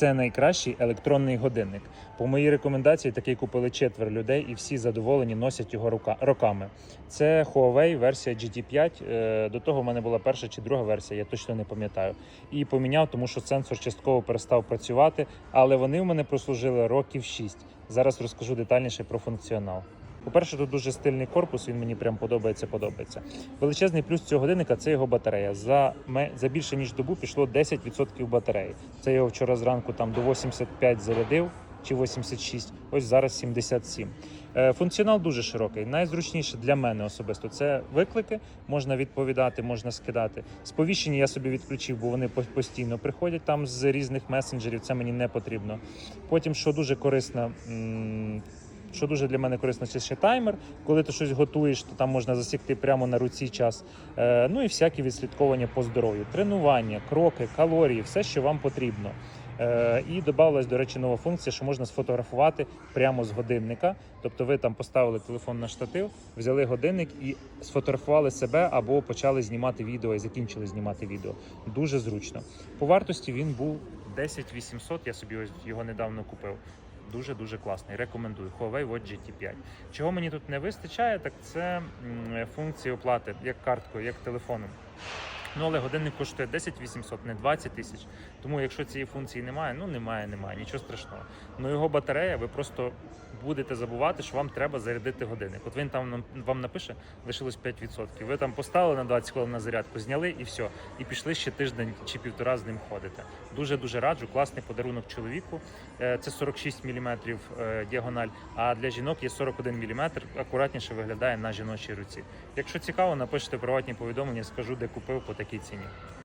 Це найкращий електронний годинник. По моїй рекомендації такий купили четверо людей, і всі задоволені носять його роками. Це Huawei версія GT5. Е, До того в мене була перша чи друга версія, я точно не пам'ятаю. І поміняв, тому що сенсор частково перестав працювати, але вони в мене прослужили років 6. Зараз розкажу детальніше про функціонал. По-перше, тут дуже стильний корпус, він мені прям подобається, подобається. Величезний плюс цього годинника це його батарея. За, за більше ніж добу пішло 10% батареї. Це його вчора зранку там до 85 зарядив чи 86, ось зараз 77. Е, Функціонал дуже широкий. Найзручніше для мене особисто це виклики. Можна відповідати, можна скидати. Сповіщення я собі відключив, бо вони постійно приходять там з різних месенджерів. Це мені не потрібно. Потім, що дуже корисно. Що дуже для мене корисно, це ще таймер. Коли ти щось готуєш, то там можна засікти прямо на руці час. Е, ну і всякі відслідковування по здоров'ю, тренування, кроки, калорії, все, що вам потрібно. Е, і додавалась, до речі, нова функція, що можна сфотографувати прямо з годинника. Тобто ви там поставили телефон на штатив, взяли годинник і сфотографували себе або почали знімати відео і закінчили знімати відео. Дуже зручно. По вартості він був 10 800, Я собі ось його недавно купив. Дуже дуже класний. Рекомендую Huawei Watch GT5. Чого мені тут не вистачає, так це функції оплати як карткою, як телефоном. Ну, але годинник коштує 10 800, не 20 тисяч. Тому якщо цієї функції немає, ну немає, немає, нічого страшного. Ну його батарея, ви просто будете забувати, що вам треба зарядити годинник. От він там вам напише, лишилось 5%. Ви там поставили на 20 хвилин на зарядку, зняли і все. І пішли ще тиждень чи півтора з ним ходите. Дуже дуже раджу. Класний подарунок чоловіку. Е, Це 46 мм діагональ, а для жінок є 41 мм. Акуратніше виглядає на жіночій руці. Якщо цікаво, напишіть приватні повідомлення, скажу, де купив такій ціні.